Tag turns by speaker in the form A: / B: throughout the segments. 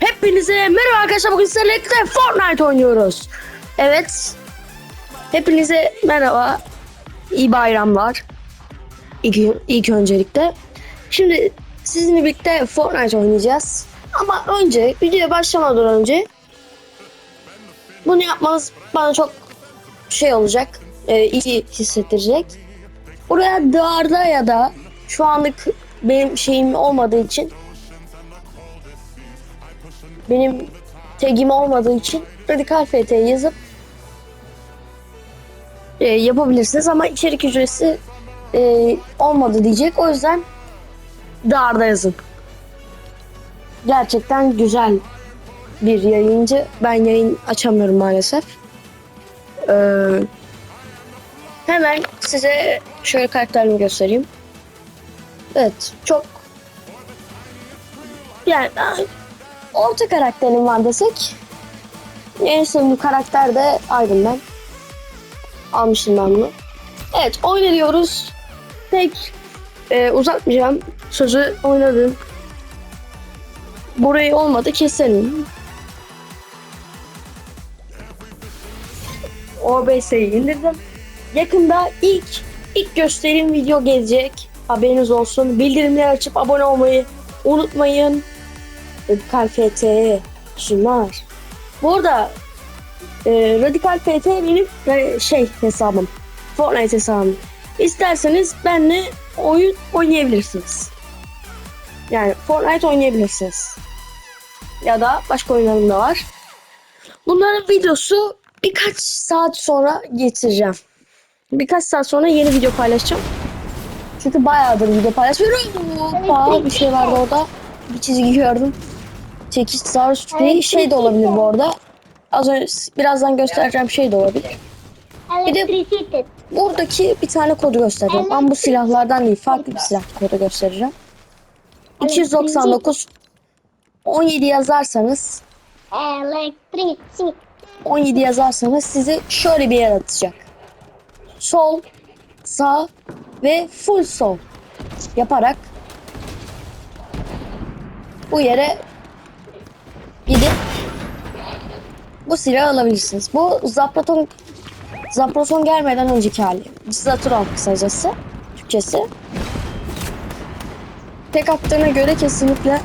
A: Hepinize merhaba arkadaşlar bugün sizlerle Fortnite oynuyoruz. Evet. Hepinize merhaba. İyi bayramlar. İlk, ilk öncelikle. Şimdi sizinle birlikte Fortnite oynayacağız. Ama önce videoya başlamadan önce bunu yapmanız bana çok şey olacak. E, iyi hissettirecek. Buraya dağarda ya da şu anlık benim şeyim olmadığı için benim tagim olmadığı için radikal ft yazıp e, yapabilirsiniz ama içerik ücreti e, olmadı diyecek. O yüzden Darda yazın. Gerçekten güzel bir yayıncı. Ben yayın açamıyorum maalesef. Ee, hemen size şöyle karakterimi göstereyim. Evet, çok yani orta karakterim var desek. En sevdiğim karakter de Iron Man. Almışım ben bunu. Evet, oynanıyoruz. Pek e, uzatmayacağım. Sözü oynadım. Burayı olmadı keselim. OBS'yi indirdim. Yakında ilk ilk gösterim video gelecek. Haberiniz olsun. Bildirimleri açıp abone olmayı unutmayın. Radikal FT şunlar. Bu arada e, Radikal FT benim e, şey hesabım. Fortnite hesabım. İsterseniz benle oyun oynayabilirsiniz. Yani Fortnite oynayabilirsiniz. Ya da başka oyunlarım da var. Bunların videosu birkaç saat sonra getireceğim. Birkaç saat sonra yeni video paylaşacağım. Çünkü bayağıdır video paylaşıyorum. Hoppa bir şey vardı orada. Bir çizgi gördüm. Çekiş Stars diye şey de olabilir bu arada. Az önce birazdan göstereceğim şey de olabilir. Bir de-. Buradaki bir tane kodu göstereceğim. Ben bu silahlardan değil farklı bir silah kodu göstereceğim. 299 17 yazarsanız
B: Electricity.
A: 17 yazarsanız sizi şöyle bir yer atacak. Sol, sağ ve full sol yaparak bu yere gidip bu silahı alabilirsiniz. Bu Zapraton Zapraton gelmeden önceki hali. Zatron kısacası. Türkçesi. Tek attığına göre kesinlikle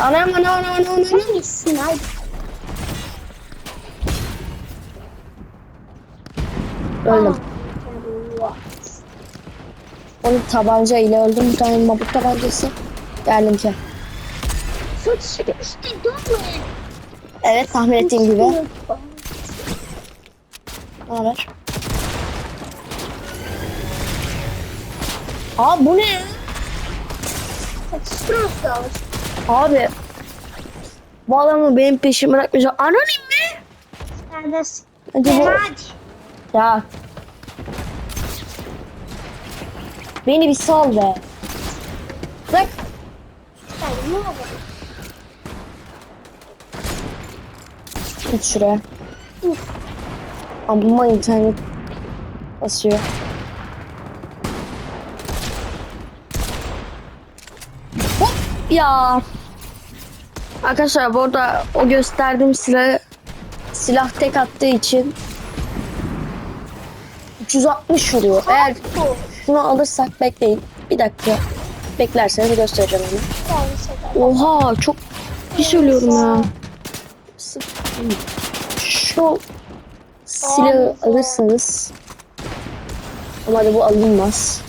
A: Anam anam anam anam anam.
B: Misin abi?
A: Öldüm. Onu tabanca ile öldüm. Bir tane mabuk tabancası.
B: Derdince.
A: Evet tahmin ettiğim gibi. Ne haber? Abi bu ne? Abi. Bu adamı benim peşimi bırakmayacak. Anonim mi?
B: Neredesin?
A: Hadi bu- Ya. Beni bir sal be. Bırak. Git şuraya. Amma internet basıyor. Hop ya. Arkadaşlar bu arada o gösterdiğim silah silah tek attığı için 360 vuruyor. Eğer şunu alırsak bekleyin. Bir dakika. Beklerseniz göstereceğim onu. Oha çok bir söylüyorum ya. Şu silahı alırsanız ama da bu alınmaz.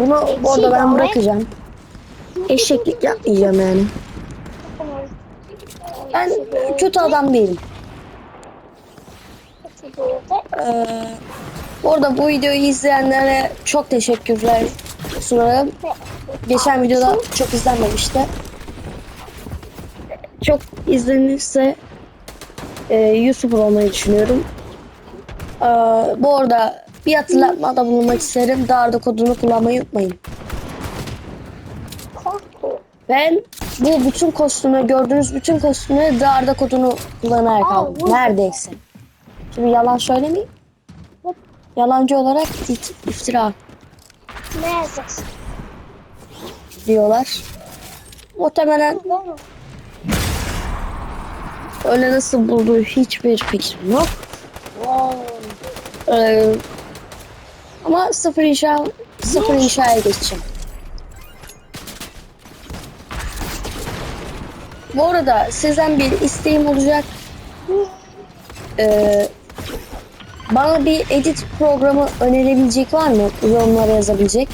A: Bunu bu arada ben bırakacağım. Eşeklik yapmayacağım yani. Ben kötü adam değilim. Ee, bu arada bu videoyu izleyenlere çok teşekkürler sunarım. Geçen videoda çok izlenmemişti. Çok izlenirse e, YouTuber olmayı düşünüyorum. Ee, bu arada bir hatırlatmada bulunmak isterim. Darda kodunu kullanmayı unutmayın. Ben bu bütün kostümü, gördüğünüz bütün kostümü Darda kodunu kullanarak aldım. Neredeyse. Şimdi yalan söylemeyeyim. Yalancı olarak iftira.
B: Ne yazacaksın?
A: diyorlar. Muhtemelen öyle nasıl bulduğu hiçbir fikrim yok. Ee, ama sıfır inşa sıfır inşaya geçeceğim. Bu arada sizden bir isteğim olacak. Ee, bana bir edit programı önerebilecek var mı? Yorumlara yazabilecek.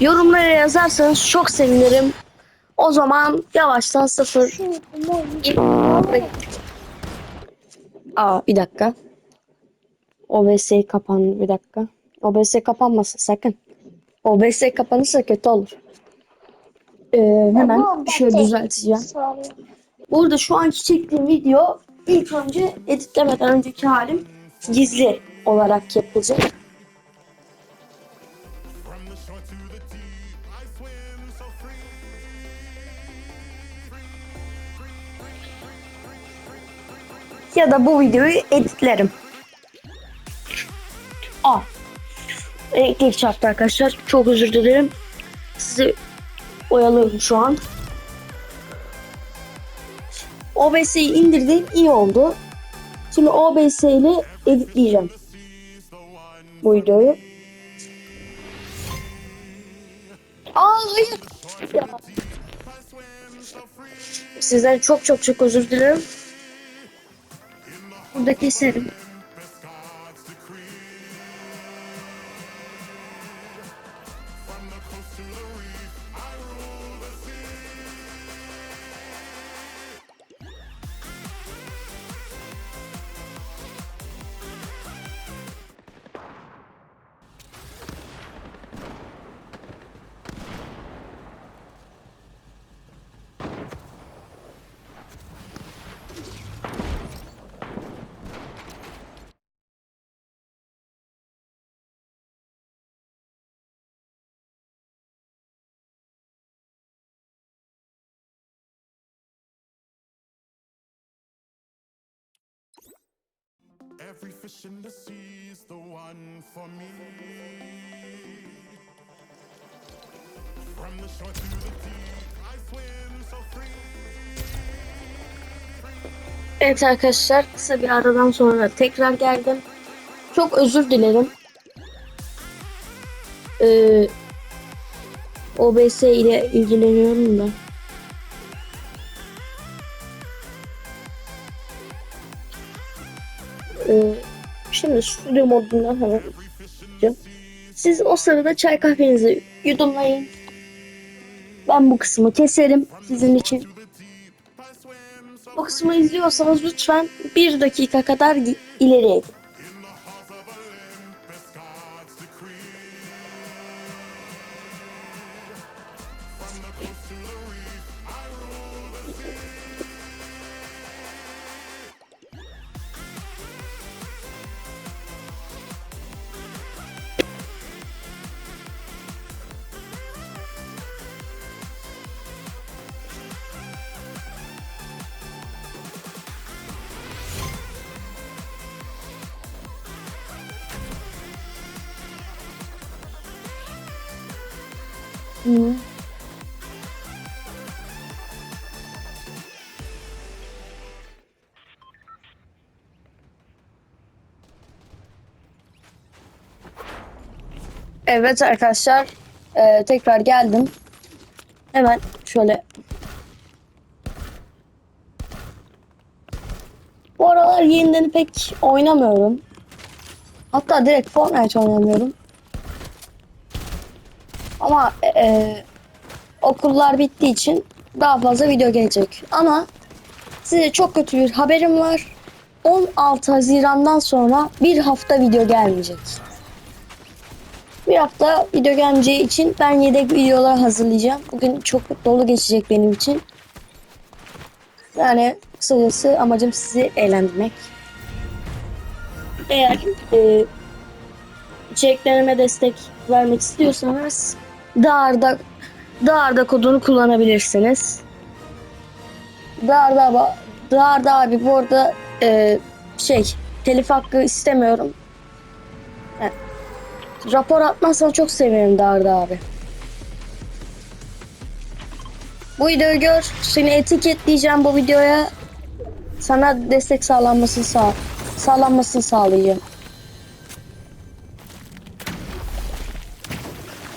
A: Yorumlara yazarsanız çok sevinirim. O zaman yavaştan sıfır? Aa bir dakika. OBS kapan bir dakika. OBS kapanmasın sakın. OBS kapanırsa kötü olur. Ee, hemen şöyle düzelteceğim. Burada şu anki çektiğim video ilk önce editlemeden önceki halim gizli olarak yapılacak. Ya da bu videoyu editlerim. Aa. Elektrik çarptı arkadaşlar. Çok özür dilerim. Sizi oyalıyorum şu an. OBS'yi indirdim. iyi oldu. Şimdi OBS ile editleyeceğim. Bu videoyu. Aa hayır. Sizden çok çok çok özür dilerim. Burada keserim.
C: Every fish in the sea is the one for me. From the shore to the deep, I swim so free.
A: Evet arkadaşlar kısa bir aradan sonra tekrar geldim. Çok özür dilerim. Ee, OBS ile ilgileniyorum da. Stüdyo modundan hemen yapacağım. Siz o sırada çay kahvenizi yudumlayın. Ben bu kısmı keserim sizin için. Bu kısmı izliyorsanız lütfen bir dakika kadar ileriye gidin. Evet arkadaşlar eee, tekrar geldim. Hemen şöyle Bu aralar yeniden pek oynamıyorum. Hatta direkt Fortnite oynamıyorum. Ama eee, okullar bittiği için daha fazla video gelecek. Ama size çok kötü bir haberim var. 16 Haziran'dan sonra bir hafta video gelmeyecek. Bir hafta video gelmeyeceği için ben yedek videolar hazırlayacağım. Bugün çok dolu geçecek benim için. Yani kısacası amacım sizi eğlendirmek. Eğer e, içeriklerime destek vermek istiyorsanız Dağarda Dağarda kodunu kullanabilirsiniz. Dağarda, ba- Dağarda abi bu arada e, şey telif hakkı istemiyorum. Yani rapor atmazsan çok sevinirim Darda abi. Bu videoyu gör. Seni etiketleyeceğim bu videoya. Sana destek sağlanmasını sağ sağlanmasını sağlayacağım.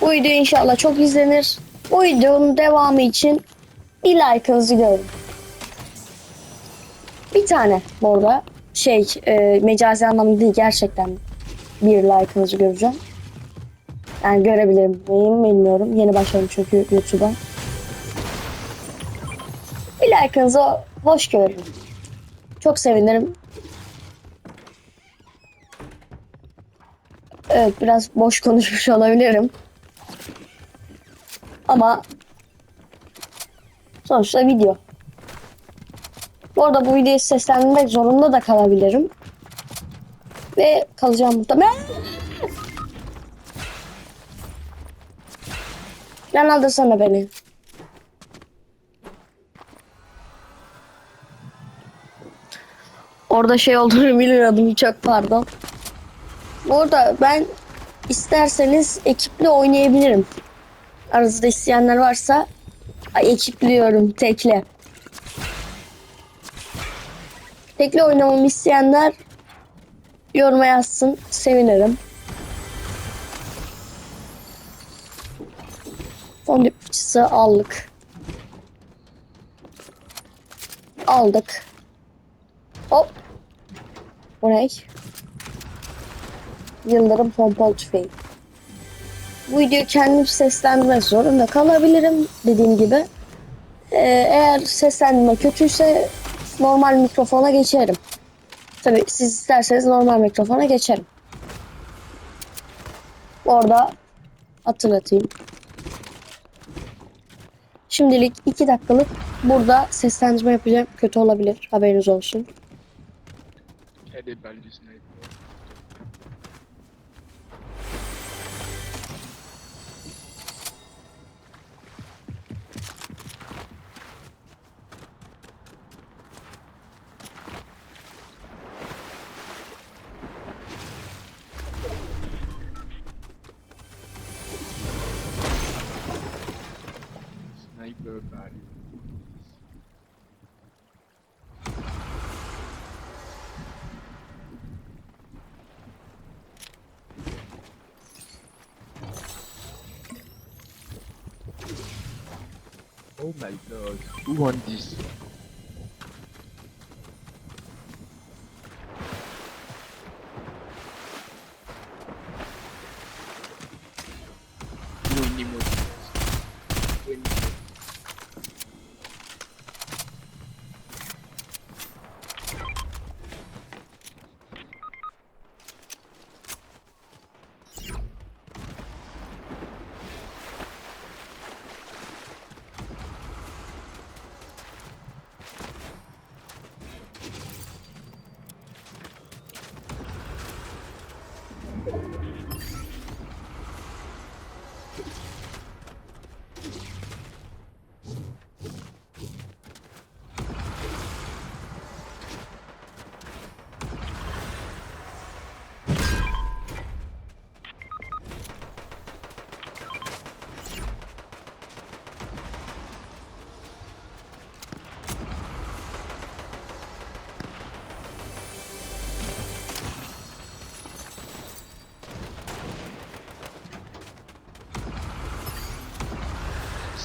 A: Bu video inşallah çok izlenir. Bu videonun devamı için bir like'ınızı görün. Bir tane bu arada şey e, mecazi anlamda değil gerçekten bir like'ınızı göreceğim. Yani görebilirim miyim bilmiyorum. Yeni başladım çünkü YouTube'a. Bir like'ınızı hoş görün. Çok sevinirim. Evet biraz boş konuşmuş olabilirim. Ama sonuçta video. Bu arada bu videoyu seslendirmek zorunda da kalabilirim. Ve kalacağım muhtemelen. Lan aldırsana beni. Orada şey olduğunu bilmiyordum. Çok pardon. Bu arada ben isterseniz ekiple oynayabilirim. Aranızda isteyenler varsa ekipliyorum tekle. Tekli oynamamı isteyenler yoruma yazsın. Sevinirim. Fondip fıçısı aldık. Aldık. Hop. Bu ne? Yıldırım pompalı tüfeği. Bu videoyu kendim seslendirmek zorunda kalabilirim dediğim gibi. Ee, eğer seslendirme kötüyse normal mikrofona geçerim. Tabi siz isterseniz normal mikrofona geçerim. Orada hatırlatayım. Şimdilik 2 dakikalık burada seslendirme yapacağım. Kötü olabilir. Haberiniz olsun.
D: Il y Oh my god, who won this?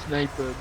D: sniper